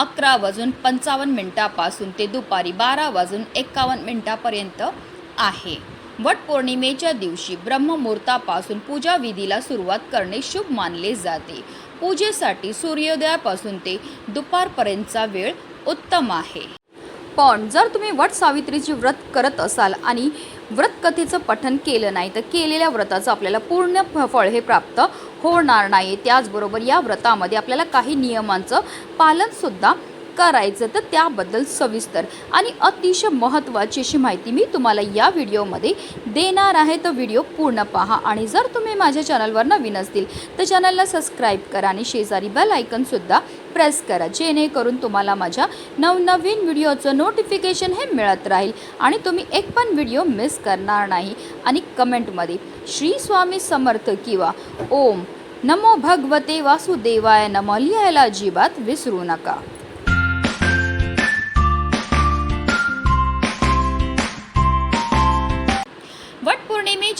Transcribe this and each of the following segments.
अकरा वाजून पंचावन्न मिनिटापासून ते दुपारी बारा वाजून एकावन्न मिनिटापर्यंत आहे. वटपौर्णिमेच्या दिवशी ब्रह्ममुहूर्तापासून पूजा विधीला सुरुवात करणे शुभ मानले जाते. पूजेसाठी सूर्योदयापासून ते दुपारपर्यंतचा वेळ उत्तम आहे. पण जर तुम्ही वट सावित्रीचे व्रत करत असाल आणि व्रतकथेचं पठन केलं नाही तर केलेल्या व्रताचं आपल्याला पूर्ण फळ हे प्राप्त होणार नाही. त्याचबरोबर या व्रतामध्ये आपल्याला काही नियमांचं पालनसुद्धा करायचं तर त्याबद्दल सविस्तर आणि अतिशय महत्त्वाची अशी माहिती मी तुम्हाला या व्हिडिओमध्ये देणार आहे. तर व्हिडिओ पूर्ण पहा आणि जर तुम्ही माझ्या चॅनलवर नवीन असतील तर चॅनलला सबस्क्राईब करा आणि शेजारी बेल आयकनसुद्धा प्रेस करा जेणेकरून तुम्हाला माझ्या नवनवीन व्हिडिओचं नोटिफिकेशन हे मिळत राहील आणि तुम्ही एक पण व्हिडिओ मिस करणार नाही. आणि कमेंटमध्ये श्री स्वामी समर्थ किंवा ओम नमो भगवते वासुदेवाय नम लिहायला अजिबात विसरू नका.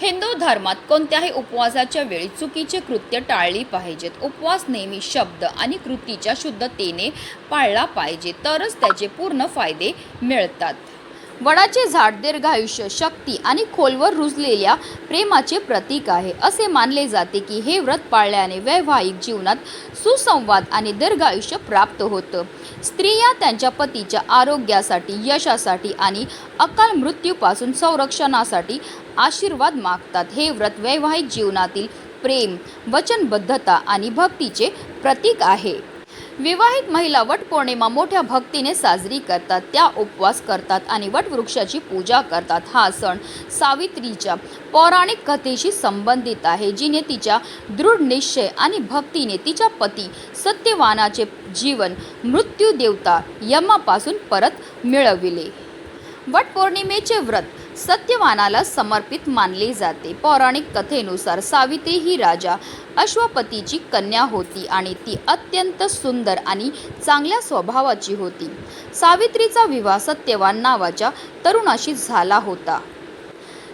हिंदू धर्मात कोणत्याही उपवासाच्या वेळी चुकीचे कृत्य टाळली पाहिजेत. उपवास नेहमी शब्द आणि कृतीच्या शुद्धतेने पाळला पाहिजे तरच त्याचे पूर्ण फायदे मिळतात. वडाचे झाड दीर्घायुष्य शक्ती आणि खोलवर रुजलेल्या प्रेमाचे प्रतीक आहे. असे मानले जाते की हे व्रत पाळल्याने वैवाहिक जीवनात सुसंवाद आणि दीर्घायुष्य प्राप्त होतं. स्त्रिया त्यांच्या पतीच्या आरोग्यासाठी यशासाठी आणि अकाल मृत्यूपासून संरक्षणासाठी आशीर्वाद मागतात. हे व्रत वैवाहिक जीवनातील प्रेम वचनबद्धता आणि भक्तीचे प्रतीक आहे. विवाहित महिला वटपौर्णिमा मोठ्या भक्तीने साजरी करतात. त्या उपवास करतात आणि वटवृक्षाची पूजा करतात. हा सण सावित्रीच्या पौराणिक कथेशी संबंधित आहे जिने तिच्या दृढ निश्चय आणि भक्तीने तिच्या पती सत्यवानाचे जीवन मृत्यू देवता यमापासून परत मिळविले. वटपौर्णिमेचे व्रत सत्यवानाला समर्पित मानले जाते. पौराणिक कथेनुसार सावित्री ही राजा अश्वपतीची कन्या होती आणि ती अत्यंत सुंदर आणि चांगल्या स्वभावाची होती. सावित्रीचा विवाह सत्यवान नावाच्या तरुणाशी झाला होता.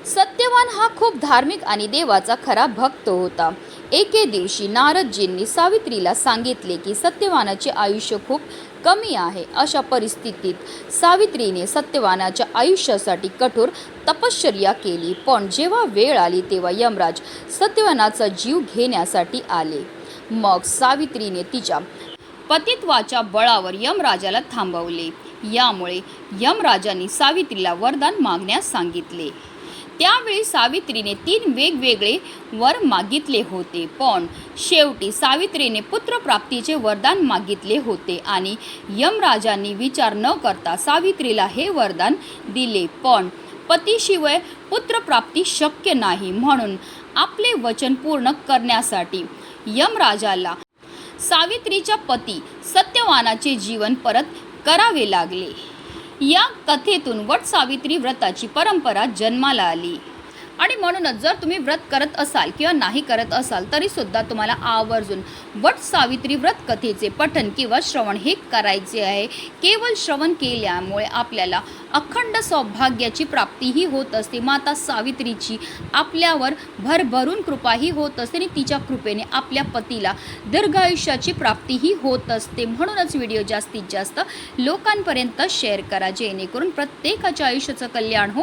सत्यवान हा खूप धार्मिक आणि देवाचा खरा भक्त होता. एके दिवशी नारदजींनी सावित्रीला सांगितले की सत्यवानाचे आयुष्य खूप कमी आहे अशा परिस्थितीत सावित्रीने सत्यवानाच्या आयुष्यासाठी कठोर तपश्चर्या केली. पण जेव्हा वेळ आली तेव्हा यमराज सत्यवानाचा जीव घेण्यासाठी आले. मग सावित्रीने तिच्या पतित्वाच्या बळावर यमराजाला थांबवले. यामुळे यमराजांनी सावित्रीला वरदान मागण्यास सांगितले. त्यावेळी सावित्रीने तीन वेगवेगळे वर मागितले होते. पण शेवटी सावित्रीने पुत्रप्राप्तीचे वरदान मागितले होते आणि यमराजांनी विचार न करता सावित्रीला हे वरदान दिले. पण पतीशिवाय पुत्रप्राप्ती शक्य नाही म्हणून आपले वचन पूर्ण करण्यासाठी यमराजाला सावित्रीच्या पती सत्यवानाचे जीवन परत करावे लागले. या कथेतून वट सावित्री व्रताची परंपरा जन्माला आली. आणि म्हणूनच जर तुम्ही व्रत करत असाल किंवा नाही करत असाल तरी सुद्धा तुम्हाला आवर्जून वट सावित्री व्रत कथेचे पठन किंवा श्रवण हे करायचे आहे. केवळ श्रवण केल्यामुळे आपल्याला अखंड सौभाग्याची प्राप्तीही होत असते. माता सावित्रीची आपल्यावर भरभरून कृपाही होत असते आणि तिच्या कृपेने आपल्या पतीला दीर्घायुष्याची प्राप्तीही होत असते. म्हणूनच व्हिडिओ जास्तीत जास्त लोकांपर्यंत शेअर करा जेणेकरून प्रत्येकाच्या आयुष्याचं कल्याण हो